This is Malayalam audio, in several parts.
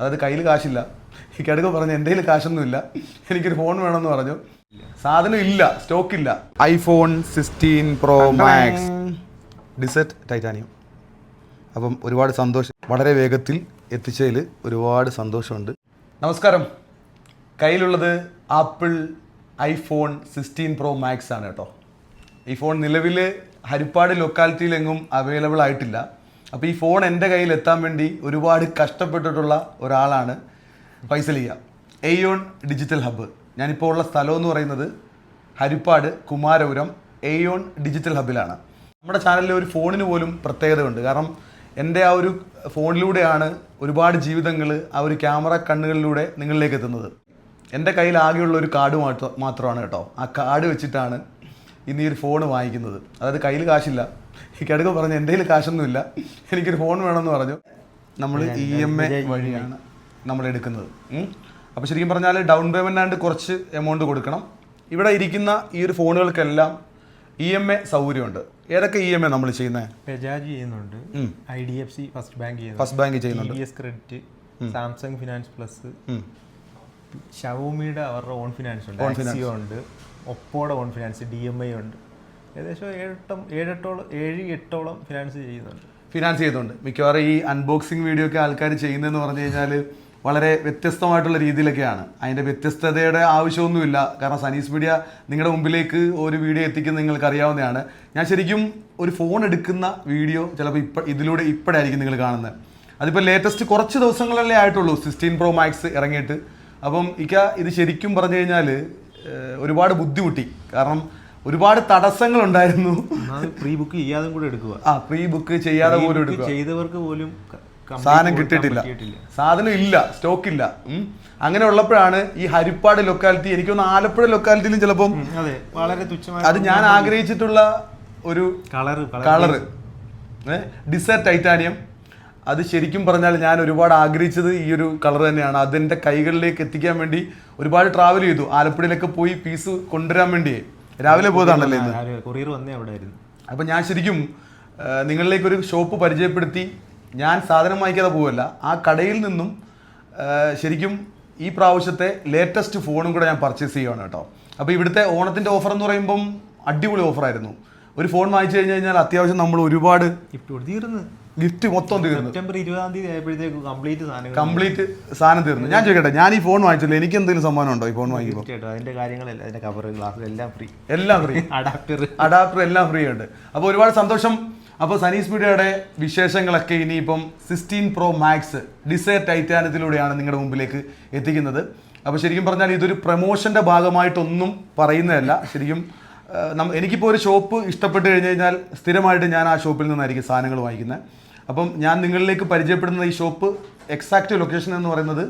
അതായത് കയ്യിൽ കാശില്ല. ഈ കിടക്ക് പറഞ്ഞു എന്റെ കയ്യിൽ കാശൊന്നുമില്ല. എനിക്കൊരു ഫോൺ വേണമെന്ന് പറഞ്ഞു. സാധനം ഇല്ല സ്റ്റോക്ക് ഇല്ല. IPhone sixteen pro max desert titanium അപ്പം ഒരുപാട് സന്തോഷം. വളരെ വേഗത്തിൽ എത്തിച്ചതിൽ ഒരുപാട് സന്തോഷമുണ്ട്. നമസ്കാരം. കയ്യിലുള്ളത് Apple iPhone sixteen pro max ആണ് കേട്ടോ. ഈ ഫോൺ നിലവിൽ ഹരിപ്പാട് ലൊക്കാലിറ്റിയിലെങ്ങും അവൈലബിൾ ആയിട്ടില്ല. അപ്പോൾ ഈ ഫോൺ എന്റെ കയ്യിൽ എത്താൻ വേണ്ടി ഒരുപാട് കഷ്ടപ്പെട്ടിട്ടുള്ള ഒരാളാണ് ഫൈസലിയ. എയോൺ ഡിജിറ്റൽ ഹബ്ബ് ഞാനിപ്പോൾ ഉള്ള സ്ഥലം എന്ന് പറയുന്നത് ഹരിപ്പാട് കുമാരപുരം. എയോൺ ഡിജിറ്റൽ ഹബ്ബിലാണ് നമ്മുടെ ചാനലിലെ ഒരു ഫോണിന് പോലും പ്രത്യേകതയുണ്ട്. കാരണം എന്റെ ആ ഒരു ഫോണിലൂടെയാണ് ഒരുപാട് ജീവിതങ്ങൾ ആ ഒരു ക്യാമറ കണ്ണുകളിലൂടെ നിങ്ങളിലേക്ക് എത്തുന്നത്. എന്റെ കയ്യിൽ ആകെയുള്ള ഒരു കാർഡ് മാത്രം മാത്രമാണ് കേട്ടോ. ആ കാർഡ് വെച്ചിട്ടാണ് ഇന്ന് ഈ ഒരു ഫോൺ വാങ്ങിക്കുന്നത്. അതായത് കയ്യിൽ കാശില്ല. ഈ കിടക്ക് പറഞ്ഞു എന്റെ കയ്യിൽ കാശൊന്നുമില്ല. എനിക്കൊരു ഫോൺ വേണമെന്ന് പറഞ്ഞു. നമ്മൾ ഇ എം എ വഴിയാണ് നമ്മൾ എടുക്കുന്നത്. അപ്പോൾ ശരിക്കും പറഞ്ഞാൽ ഡൗൺ പേയ്മെന്റ് ആയിട്ട് കുറച്ച് എമൗണ്ട് കൊടുക്കണം. ഇവിടെ ഇരിക്കുന്ന ഈ ഒരു ഫോണുകൾക്കെല്ലാം ഇ എം എ സൗകര്യമുണ്ട്. ഏതൊക്കെ ഇ എം എ നമ്മൾ ചെയ്യുന്നത് ബജാജ് ചെയ്യുന്നുണ്ട്. I D F C first bank first bank ചെയ്യുന്നുണ്ട്. ക്രെഡിറ്റ് സാംസങ് ഫിനാൻസ് പ്ലസ് ഷവോമിയുടെ അവരുടെ ഓൺ ഫിനാൻസ് ഉണ്ട്. ഉണ്ട്. ഒപ്പോടെ own finance D M I ഉണ്ട്. ഏകദേശം ഏഴെട്ടം ഏഴെട്ടോളം ഏഴ് എട്ടോളം ഫിനാൻസ് ചെയ്യുന്നുണ്ട്. ഫിനാൻസ് ചെയ്യുന്നുണ്ട്. മിക്കവാറും ഈ അൺബോക്സിങ് വീഡിയോ ഒക്കെ ആൾക്കാർ ചെയ്യുന്നതെന്ന് പറഞ്ഞു കഴിഞ്ഞാൽ വളരെ വ്യത്യസ്തമായിട്ടുള്ള രീതിയിലൊക്കെയാണ്. അതിന്റെ വ്യത്യസ്തതയുടെ ആവശ്യമൊന്നുമില്ല. കാരണം സനീസ് മീഡിയ നിങ്ങളുടെ മുമ്പിലേക്ക് ഒരു വീഡിയോ എത്തിക്കുന്നത് നിങ്ങൾക്ക് അറിയാവുന്നതാണ് ഞാൻ ശരിക്കും ഒരു ഫോൺ എടുക്കുന്ന വീഡിയോ ചിലപ്പോൾ ഇപ്പം ഇതിലൂടെ ഇപ്പോഴായിരിക്കും നിങ്ങൾ കാണുന്നത്. അതിപ്പോൾ ലേറ്റസ്റ്റ് കുറച്ച് ദിവസങ്ങളല്ലേ ആയിട്ടുള്ളൂ. സിക്സ്റ്റീൻ പ്രോ മാക്സ് ഇറങ്ങിയിട്ട്. അപ്പം ഇക്ക ഇത് ശരിക്കും പറഞ്ഞു കഴിഞ്ഞാൽ ഒരുപാട് ബുദ്ധിമുട്ടി. കാരണം ഒരുപാട് തടസ്സങ്ങൾ ഉണ്ടായിരുന്നു പ്രീ ബുക്ക് ചെയ്യാതെ കൂടെ എടുക്കുക. ആ പ്രീ ബുക്ക് ചെയ്യാതെ പോലും എടുക്കുക. ചെയ്തവർക്ക് പോലും സാധനം കിട്ടിയിട്ടില്ല. സാധനം ഇല്ല സ്റ്റോക്ക് ഇല്ല. അങ്ങനെ ഉള്ളപ്പോഴാണ് ഈ ഹരിപ്പാട് ലൊക്കാലിറ്റി എനിക്കൊന്ന് ആലപ്പുഴ ലൊക്കാലിറ്റിയിലും ചിലപ്പോൾ അതെ വളരെ തുച്ഛമായ അത് ഞാൻ ആഗ്രഹിച്ചിട്ടുള്ള ഒരു കളറ് കളറ് ഡിസർ ടൈറ്റാനിയം അത് ശരിക്കും പറഞ്ഞാൽ ഞാൻ ഒരുപാട് ആഗ്രഹിച്ചത് ഈ ഒരു കളർ തന്നെയാണ്. അതെന്റെ കൈകളിലേക്ക് എത്തിക്കാൻ വേണ്ടി ഒരുപാട് ട്രാവൽ ചെയ്തു. ആലപ്പുഴയിലൊക്കെ പോയി പീസ് കൊണ്ടുവരാൻ വേണ്ടിയേ. രാവിലെ പോയതാണല്ലേ ഇന്ന് കൊറിയർ വന്നേ അവിടെ ആയിരുന്നു അപ്പം ഞാൻ ശരിക്കും നിങ്ങളിലേക്ക് ഒരു ഷോപ്പ് പരിചയപ്പെടുത്തി ഞാൻ സാധനം വാങ്ങിക്കാതെ പോവല്ല ആ കടയിൽ നിന്നും ശരിക്കും ഈ പ്രാവശ്യത്തെ ലേറ്റസ്റ്റ് ഫോണും കൂടെ ഞാൻ പർച്ചേസ് ചെയ്യുകയാണ് കേട്ടോ. അപ്പോൾ ഇവിടുത്തെ ഓണത്തിന്റെ ഓഫർ എന്ന് പറയുമ്പം അടിപൊളി ഓഫറായിരുന്നു ഒരു ഫോൺ വാങ്ങിച്ചു കഴിഞ്ഞ് കഴിഞ്ഞാൽ അത്യാവശ്യം നമ്മൾ ഒരുപാട് ഗിഫ്റ്റ് കൊടുത്തിരുന്നു. തീർന്ന് ഗിഫ്റ്റ് മൊത്തം തീർന്നു. സെപ്റ്റംബർ ഇരുപതാം തീയതി ആയപ്പോഴത്തേക്ക് കംപ്ലീറ്റ് സാധനം കംപ്ലീറ്റ് സാധനം തീർന്നു. ഞാൻ ചോദിക്കട്ടെ ഞാൻ ഈ ഫോൺ വാങ്ങിച്ചില്ല എനിക്ക് എന്തെങ്കിലും സമ്മാനം ഉണ്ടോ ഈ ഫോൺ വാങ്ങിക്കുമ്പോൾ അതിന്റെ കാര്യങ്ങളെല്ലാം. അതിന്റെ കവർ ഗ്ലാസ് എല്ലാം ഫ്രീ എല്ലാം ഫ്രീ അഡാപ്റ്റർ അഡാപ്റ്റർ എല്ലാം ഫ്രീ ഉണ്ട്. അപ്പോൾ ഒരുപാട് സന്തോഷം. അപ്പോൾ സനീസ് മീഡിയയുടെ വിശേഷങ്ങളൊക്കെ ഇനിയിപ്പം സിക്സ്റ്റീൻ പ്രോ മാക്സ് ഡിസൈർ ടൈറ്റാനത്തിലൂടെയാണ് നിങ്ങളുടെ മുമ്പിലേക്ക് എത്തിക്കുന്നത്. അപ്പോൾ ശരിക്കും പറഞ്ഞാൽ ഇതൊരു പ്രൊമോഷന്റെ ഭാഗമായിട്ടൊന്നും പറയുന്നതല്ല. ശരിക്കും എനിക്കിപ്പോൾ ഒരു ഷോപ്പ് ഇഷ്ടപ്പെട്ട് കഴിഞ്ഞ് കഴിഞ്ഞാൽ സ്ഥിരമായിട്ട് ഞാൻ ആ ഷോപ്പിൽ നിന്നായിരിക്കും സാധനങ്ങൾ വാങ്ങിക്കുന്നത്. അപ്പം ഞാൻ നിങ്ങളിലേക്ക് പരിചയപ്പെടുന്ന ഈ ഷോപ്പ് എക്സാക്റ്റ് ലൊക്കേഷൻ എന്ന് പറയുന്നത്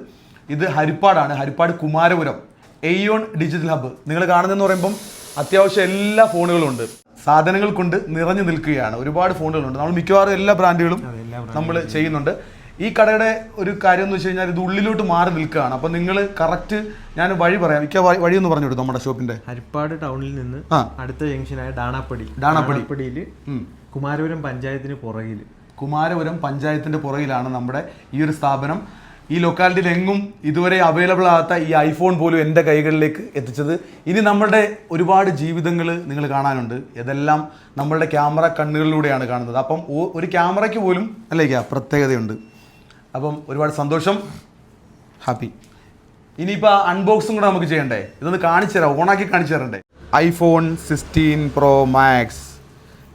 ഇത് ഹരിപ്പാടാണ് Harippad Kumarapuram Aeon digital hub നിങ്ങൾ കാണുന്നതെന്ന് പറയുമ്പം അത്യാവശ്യം എല്ലാ ഫോണുകളും ഉണ്ട്. സാധനങ്ങൾ കൊണ്ട് നിറഞ്ഞു നിൽക്കുകയാണ്. ഒരുപാട് ഫോണുകളുണ്ട്. നമ്മൾ മിക്കവാറും എല്ലാ ബ്രാൻഡുകളും നമ്മൾ ചെയ്യുന്നുണ്ട്. ഈ കടയുടെ ഒരു കാര്യം എന്ന് വെച്ച് കഴിഞ്ഞാൽ ഇത് ഉള്ളിലോട്ട് മാറി നിൽക്കുകയാണ്. അപ്പം നിങ്ങൾ കറക്റ്റ് ഞാൻ വഴി പറയാം. മിക്ക വഴി ഒന്ന് പറഞ്ഞു നമ്മുടെ ഷോപ്പിന്റെ? ഹരിപ്പാട് ടൗണിൽ നിന്ന് അടുത്ത ജംഗ്ഷനായ ഡാണാപ്പടി. ഡാണാപ്പടി. ഡാണാപ്പടിയിൽ. കുമാരപുരം പഞ്ചായത്തിന് പുറകിൽ കുമാരപുരം പഞ്ചായത്തിന്റെ പുറകിലാണ് നമ്മുടെ ഈ ഒരു സ്ഥാപനം. ഈ ലൊക്കാലിറ്റിയിൽ എങ്ങും ഇതുവരെ അവൈലബിൾ ആകാത്ത ഈ ഐഫോൺ പോലും എന്റെ കൈകളിലേക്ക് എത്തിച്ചത്. ഇനി നമ്മുടെ ഒരുപാട് ജീവിതങ്ങൾ നിങ്ങൾ കാണാനുണ്ട്. ഇതെല്ലാം നമ്മളുടെ ക്യാമറ കണ്ണുകളിലൂടെയാണ് കാണുന്നത്. അപ്പം ഒരു ക്യാമറയ്ക്ക് പോലും അല്ലേക്കാ പ്രത്യേകതയുണ്ട്. അപ്പം ഒരുപാട് സന്തോഷം. ഹാപ്പി. ഇനിയിപ്പോൾ അൺബോക്സും കൂടെ നമുക്ക് ചെയ്യണ്ടേ? ഇതൊന്ന് കാണിച്ചു തരാം ഓണാക്കി കാണിച്ചു തരണ്ടേ? ഐഫോൺ സിക്സ്റ്റീൻ പ്രോ മാക്സ്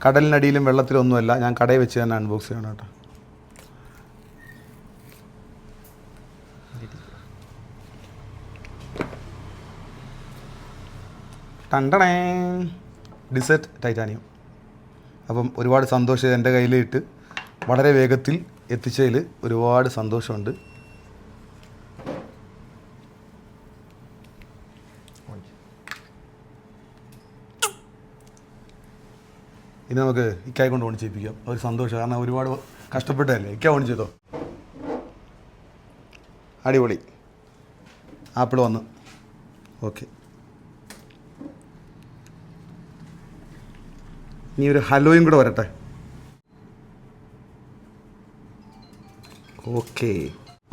കടലിനടിയിലും വെള്ളത്തിലൊന്നുമല്ല. ഞാൻ കടയിൽ വെച്ച് തന്നെ അൺബോക്സ് ചെയ്യണം കേട്ടോ. ടണ്ടണേ ഡിസേർട്ട് ടൈറ്റാനിയം അപ്പം ഒരുപാട് സന്തോഷം എന്റെ കയ്യിലിട്ട്. വളരെ വേഗത്തിൽ എത്തിച്ചതിൽ ഒരുപാട് സന്തോഷമുണ്ട്. ഇനി നമുക്ക് ഇക്കായി കൊണ്ട് ഓൺ ചെയ്യിപ്പിക്കാം ഒരു സന്തോഷം. കാരണം ഒരുപാട് കഷ്ടപ്പെട്ടതല്ലേ? ഇക്ക ഓൺ ചെയ്തോ അടിപൊളി. ആപ്പിൾ വന്ന്. ഓക്കെ. ഇനി ഒരു ഹലോയും കൂടെ വരട്ടെ. ഓക്കെ.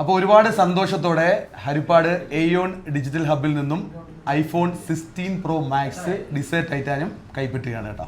അപ്പോൾ ഒരുപാട് സന്തോഷത്തോടെ ഹരിപ്പാട് എയോൺ ഡിജിറ്റൽ ഹബിൽ നിന്നും iPhone sixteen pro max desert ടൈറ്റാനും കൈപ്പറ്റുകയാണ് കേട്ടോ.